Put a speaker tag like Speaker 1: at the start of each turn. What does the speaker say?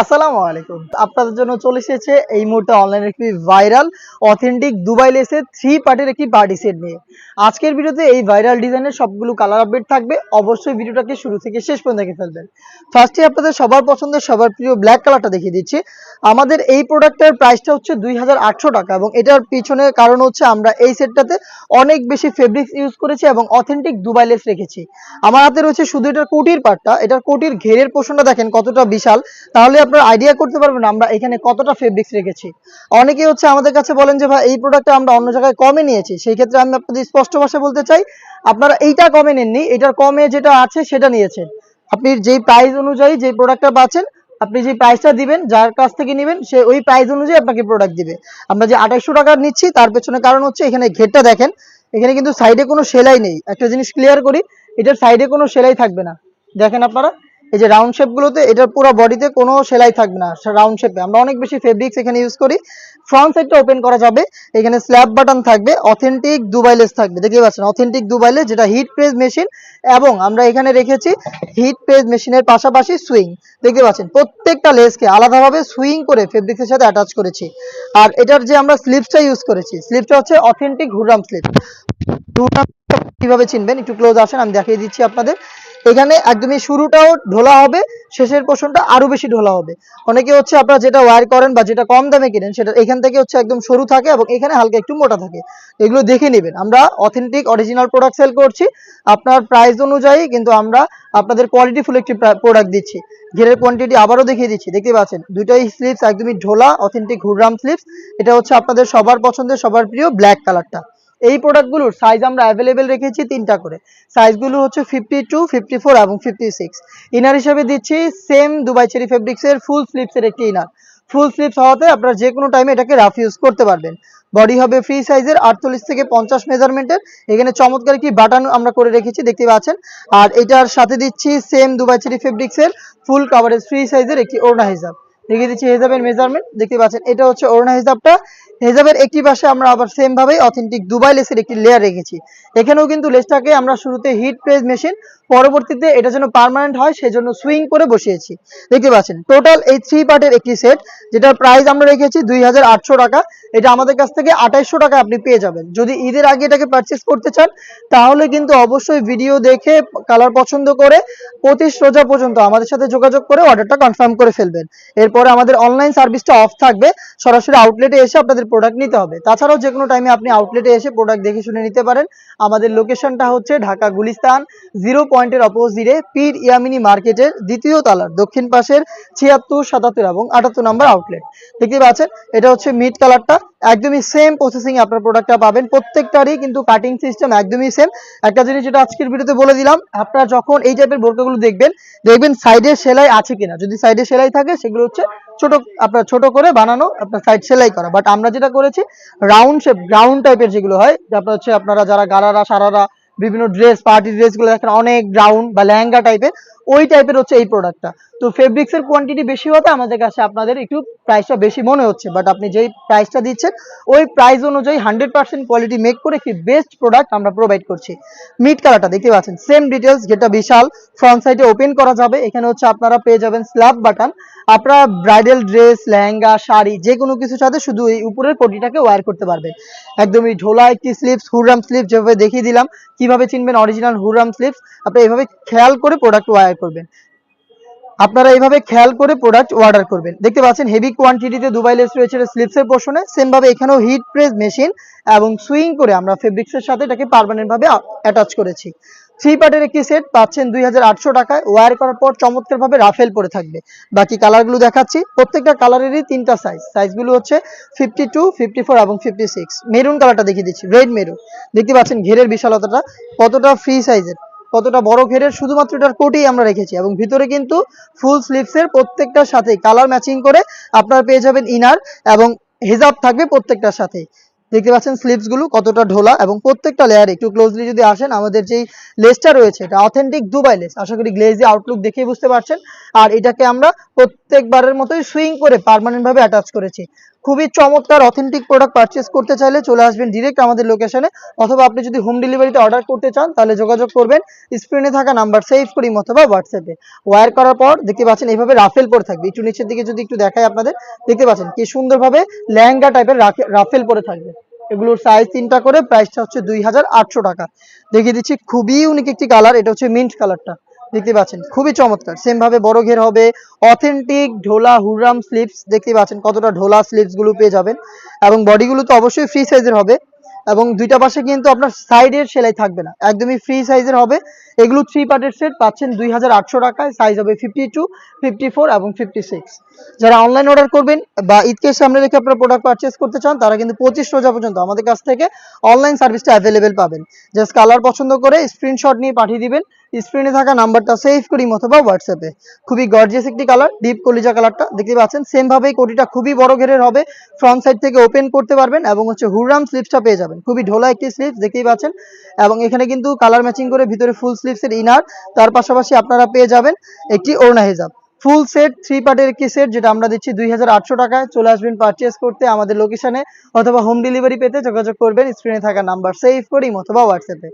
Speaker 1: আসসালামু আলাইকুম। আপনাদের জন্য চলে এসেছে এই মুহূর্তে অনলাইনে একটি ভাইরাল অথেন্টিক দুবাই লেসের থ্রি পার্টের একটি পার্টি সেট নিয়ে। আজকের ভিডিওতে এই ভাইরাল ডিজাইনের সবগুলো কালার আপডেট থাকবে। অবশ্যই ভিডিওটাকে শুরু থেকে শেষ পর্যন্ত দেখে ফেলবেন। ফার্স্টে আপনাদের সবার পছন্দের, সবার প্রিয় ব্ল্যাক কালারটা দেখিয়ে দিচ্ছি। আমাদের এই প্রোডাক্টের প্রাইসটা হচ্ছে দুই হাজার আটশো টাকা এবং এটার পিছনে কারণ হচ্ছে আমরা এই সেটটাতে অনেক বেশি ফেব্রিক্স ইউজ করেছি এবং অথেন্টিক দুবাই লেস রেখেছি। আমার হাতে রয়েছে শুধু এটার কোটির পার্টটা এটার কোটির ঘেরের পোষণটা দেখেন কতটা বিশাল। তাহলে আপনার আইডিয়া করতে পারবেন আমরা এখানে কতটা ফেব্রিক্স রেখেছি। অনেকে হচ্ছে আমাদের কাছে বলেন যে, ভাই, এই প্রোডাক্টটা আমরা অন্য জায়গায় কমে নিয়েছি। সেই ক্ষেত্রে আমি আপনাদের স্পষ্ট ভাষায় বলতে চাই, আপনারা এইটা কমে নেননি, এটার কমে যেটা আছে সেটা নিয়েছেন। আপনি যেই প্রাইস অনুযায়ী যে প্রোডাক্টটা পাচ্ছেন, আপনি যে প্রাইসটা দিবেন, যার কাছ থেকে নেবেন, সে ওই প্রাইস অনুযায়ী আপনাকে প্রোডাক্ট দিবে। আমরা যে আঠাইশশো টাকা নিচ্ছি, তার পেছনে কারণ হচ্ছে এখানে ঘেরটা দেখেন, এখানে কিন্তু সাইডে কোনো সেলাই নেই। একটা জিনিস ক্লিয়ার করি, এটার সাইডে কোনো সেলাই থাকবে না। দেখেন আপনারা এই যে রাউন্ড শেপ গুলোতে এটার পুরো বডিতে কোনো সেলাই থাকবে না রাউন্ড শেপে আমরা অনেক বেশি ফেব্রিক্স এখানে ইউজ করি। ফ্রন্ট সাইডটা ওপেন করা যাবে। এখানে স্ল্যাব বাটন থাকবে অথেন্টিক দুবাইলেস থাকবে। দেখতে পাচ্ছেন অথেন্টিক দুবাইলেস যেটা হিট প্রেস মেশিন এবং আমরা এখানে রেখেছি হিট প্রেস মেশিনের পাশাপাশি সুইং দেখতে পাচ্ছেন, প্রত্যেকটা লেসকে আলাদাভাবে সুইং করে ফেব্রিক্সের সাথে অ্যাটাচ করেছি। আর এটার যে আমরা স্লিপসটা ইউজ করেছি স্লিপসটা হচ্ছে অথেন্টিক হুরাম স্লিপ কীভাবে চিনবেন? একটু ক্লোজ আসেন, আমি দেখিয়ে দিচ্ছি আপনাদের। এখানে একদমই শুরুটাও ঢোলা হবে, শেষের পোর্শনটা আরও বেশি ঢোলা হবে। অনেকে হচ্ছে আপনারা যেটা ওয়ার করেন বা যেটা কম দামে কিনেন, সেটা এখান থেকে হচ্ছে একদম সরু থাকে এবং এখানে হালকা একটু মোটা থাকে। এগুলো দেখে নেবেন। আমরা অথেন্টিক অরিজিনাল প্রোডাক্ট সেল করছি। আপনার প্রাইস অনুযায়ী কিন্তু আমরা আপনাদের কোয়ালিটি ফুল একটি প্রোডাক্ট দিচ্ছি। ঘেরের কোয়ান্টিটি আবারও দেখিয়ে দিচ্ছি। দেখতে পাচ্ছেন, দুইটাই স্লিপস একদমই ঢোলা অথেন্টিক হুররাম স্লিপস এটা হচ্ছে আপনাদের সবার পছন্দের, সবার প্রিয় ব্ল্যাক কালারটা এই প্রোডাক্টগুলোর সাইজ আমরা অ্যাভেলেবেল রেখেছি তিনটা করে। সাইজগুলো হচ্ছে ফিফটি টু ফিফটি ফোর এবং ফিফটি সিক্স ইনার হিসেবে দিচ্ছি সেম দুবাই চেরি ফেব্রিক্সের ফুল স্লিপসের একটি ইনার ফুল স্লিপস হওয়াতে আপনারা যে কোনো টাইমে এটাকে রাফ ইউজ করতে পারবেন। বডি হবে ফ্রি সাইজের আটচল্লিশ থেকে পঞ্চাশ মেজারমেন্টের এখানে চমৎকার একটি বাটন আমরা করে রেখেছি, দেখতে পাচ্ছেন। আর এটার সাথে দিচ্ছি সেম দুবাই চেরি ফেব্রিক্সের ফুল কাভারেজ ফ্রি সাইজের একটি ওড়না হিসাব দেখিয়ে দিচ্ছি হেজাবের মেজারমেন্ট দেখতে পাচ্ছেন, এটা হচ্ছে ওড়না হিসাবটা হেজাবের একটি পাশে আমরা আবার সেম ভাবেই অথেন্টিক দুবাই লেসের একটি লেয়ার রেখেছি। এখানেও কিন্তু লেসটাকে আমরা শুরুতে হিট প্রেস মেশিন পরবর্তীতে এটা যেন পার্মানেন্ট হয়, সেজন্য সুইং করে বসিয়েছি। দেখতে পাচ্ছেন টোটাল এই থ্রি পার্টের একটি সেট যেটার প্রাইস আমরা রেখেছি দুই হাজার আটশো টাকা। এটা আমাদের কাছ থেকে আঠাইশশো টাকা আপনি পেয়ে যাবেন। যদি ঈদের আগে এটাকে পারচেস করতে চান, তাহলে কিন্তু অবশ্যই ভিডিও দেখে কালার পছন্দ করে, পঁচিশ রোজা পর্যন্ত আমাদের সাথে যোগাযোগ করে অর্ডারটা কনফার্ম করে ফেলবেন। এরপরে আমাদের অনলাইন সার্ভিসটা অফ থাকবে। সরাসরি আউটলেটে এসে আপনাদের প্রোডাক্ট নিতে হবে। তাছাড়াও যে কোনো টাইমে আপনি আউটলেটে এসে প্রোডাক্ট দেখে শুনে নিতে পারেন। আমাদের লোকেশনটা হচ্ছে ঢাকা গুলিস্তান জিরো পয়েন্টের অপোজিটে পীর ইয়ামিনী মার্কেটের দ্বিতীয় তালার, দক্ষিণ পাশের ছিয়াত্তর, সাতাত্তর এবং আটাত্তর নাম্বার আউটলেট দেখতে পাচ্ছেন? এটা হচ্ছে মিড কালারটা একদমই সেম প্রসেসিং আপনার প্রোডাক্টটা পাবেন। প্রত্যেকটারই কিন্তু কাটিং সিস্টেম একদমই সেম একটা জিনিস যেটা আজকের ভিডিওতে বলে দিলাম, আপনারা যখন এই টাইপের বোরকাগুলো দেখবেন দেখবেন সাইডে সেলাই আছে কিনা। যদি সাইডে সেলাই থাকে, সেগুলো হচ্ছে ছোট, আপনার ছোট করে বানানো, আপনার সাইড সেলাই করা। বাট আমরা যেটা করেছি রাউন্ড শেপ গ্রাউন্ড টাইপের যেগুলো হয় আপনার হচ্ছে আপনারা যারা গারারা, সারারা, বিভিন্ন ড্রেস পার্টি ড্রেসগুলো দেখেন, অনেক গ্রাউন্ড বা লেহেঙ্গা টাইপের ওই টাইপের হচ্ছে এই প্রোডাক্টটা তো ফেব্রিক্সের কোয়ান্টিটি বেশি হতে আমাদের কাছে আপনাদের একটু প্রাইসটা বেশি মনে হচ্ছে। বাট আপনি যেই প্রাইসটা দিচ্ছেন, ওই প্রাইস অনুযায়ী হান্ড্রেড পার্সেন্ট কোয়ালিটি মেক করে একটি বেস্ট প্রোডাক্ট আমরা প্রোভাইড করছি। মিড কালারটা দেখতে পাচ্ছেন? সেম ডিটেলস যেটা বিশাল ফ্রন্ট সাইডে ওপেন করা যাবে। এখানে হচ্ছে আপনারা পেয়ে যাবেন স্ল্যাব বাটন আপনারা ব্রাইডাল ড্রেস লেহেঙ্গা, শাড়ি যে কোনো কিছুর সাথে শুধু এই উপরের কোটিটাকে ওয়্যার করতে পারবেন। একদমই ঢোলা একটি স্লিপস হুররাম স্লিপ যেভাবে দেখিয়ে দিলাম, কীভাবে চিনবেন অরিজিনাল হুররাম স্লিপস আপনি এভাবে খেয়াল করে প্রোডাক্ট ওয়্যার করবেন। আপনারা এইভাবে খেয়াল করে প্রোডাক্ট অর্ডার করবেন। দেখতে পাচ্ছেন হেভি কোয়ান্টিটিতে দুবাই লেস রয়েছে স্লিপসের পোর্শনে ভাবে এখানেও হিট প্রেস মেশিন এবং সুইং করে আমরা ফেব্রিক্সের সাথে এটাকে ভাবে অ্যাটাচ করেছি। থ্রি পার্টের একটি সেট পাচ্ছেন দুই হাজার আটশো টাকায়। ওয়ার করার পর চমৎকার ভাবে রাফেল পরে থাকবে। বাকি কালারগুলো দেখাচ্ছি। প্রত্যেকটা কালারেরই তিনটা সাইজ সাইজগুলো হচ্ছে ফিফটি টু ফিফটি ফোর এবং ফিফটি সিক্স মেরুন কালারটা দেখিয়ে দিচ্ছি রেড মেরুন দেখতে পাচ্ছেন ঘেরের বিশালতাটা কতটা ফ্রি সাইজের কতটা বড় ঘেরের, শুধুমাত্র এটার কোটেই আমরা রেখেছি। এবং ভিতরে কিন্তু ফুল স্লিভসের প্রত্যেকটার সাথে কালার ম্যাচিং করে আপনারা পেয়ে যাবেন ইনার এবং হিজাব থাকবে প্রত্যেকটার সাথে দেখতে পাচ্ছেন স্লিভসগুলো কতটা ঢোলা এবং প্রত্যেকটা লেয়ারে একটু ক্লোজলি যদি আসেন, আমাদের যেই লেসটা রয়েছে, এটা অথেন্টিক দুবাই লেস আশা করি গ্লেজি আউটলুক দেখে বুঝতে পারছেন। আর এটাকে আমরা প্রত্যেকবারের মতোই সুইং করে পার্মানেন্ট ভাবে অ্যাটাচ করেছি। খুবই চমৎকার অথেন্টিক প্রোডাক্ট পারচেস করতে চাইলে চলে আসবেন ডিরেক্ট আমাদের লোকেশনে অথবা আপনি যদি হোম ডেলিভারিতে অর্ডার করতে চান, তাহলে যোগাযোগ করবেন স্ক্রিনে থাকা নাম্বার সেভ করি অথবা হোয়াটসঅ্যাপে ওয়্যার করার পর দেখতে পাচ্ছেন এইভাবে রাফেল পরে থাকবে। একটু নিচের দিকে যদি একটু দেখাই আপনাদের, দেখতে পাচ্ছেন কি সুন্দরভাবে লেহেঙ্গা টাইপের রাফেল পরে থাকবে। এগুলোর সাইজ তিনটা করে প্রাইসটা হচ্ছে দুই হাজার আটশো টাকা। দেখিয়ে দিচ্ছি, খুবই ইউনিক একটি কালার এটা হচ্ছে মিন্ট কালারটা দেখতে পাচ্ছেন, খুবই চমৎকার। সেম ভাবে বড় ঘের হবে অথেন্টিক ঢোলা হুররাম স্লিপস দেখতে পাচ্ছেন কতটা ঢোলা স্লিপসগুলো পেয়ে যাবেন। এবং বডিগুলো তো অবশ্যই ফ্রি সাইজের হবে, এবং দুইটা পাশে কিন্তু আপনার সাইডের সেলাই থাকবে না। একদমই ফ্রি সাইজের হবে। এগুলো থ্রি পার্টের সেট পাচ্ছেন দুই হাজার আটশো টাকায় সাইজ হবে ফিফটি টু এবং ফিফটি যারা অনলাইন অর্ডার করবেন বা ঈদকে সামনে রেখে আপনারা প্রোডাক্ট পারচেস করতে চান, তারা কিন্তু পঁচিশ রোজা পর্যন্ত আমাদের কাছ থেকে অনলাইন সার্ভিসটা অ্যাভেলেবেল পাবেন। জাস্ট কালার পছন্দ করে স্ক্রিনশট নিয়ে পাঠিয়ে দিবেন স্ক্রিনে থাকা নাম্বারটা সেভ করি অথবা হোয়াটসঅ্যাপে খুবই গর্জিয়াস একটি কালার ডিপ কলিজা কালারটা দেখতে পাচ্ছেন? সেম ভাবেই কোটিটা খুবই বড় ঘেরের হবে। ফ্রন্ট সাইড থেকে ওপেন করতে পারবেন এবং হচ্ছে হুররাম স্লিপসটা পেয়ে যাবেন। খুবই ঢোলা একটি স্লিপস দেখতেই পাচ্ছেন? এবং এখানে কিন্তু কালার ম্যাচিং করে ভিতরে ফুল স্লিপসের ইনার তার পাশাপাশি আপনারা পেয়ে যাবেন একটি ওড়না হিজাব। ফুল সেট থ্রি পার্টের একটি সেট যেটা আমরা দিচ্ছি দুই হাজার আটশো টাকায়। চলে আসবেন পারচেস করতে আমাদের লোকেশনে অথবা হোম ডেলিভারি পেতে যোগাযোগ করবেন স্ক্রিনে থাকা নাম্বার সেভ করি অথবা হোয়াটসঅ্যাপে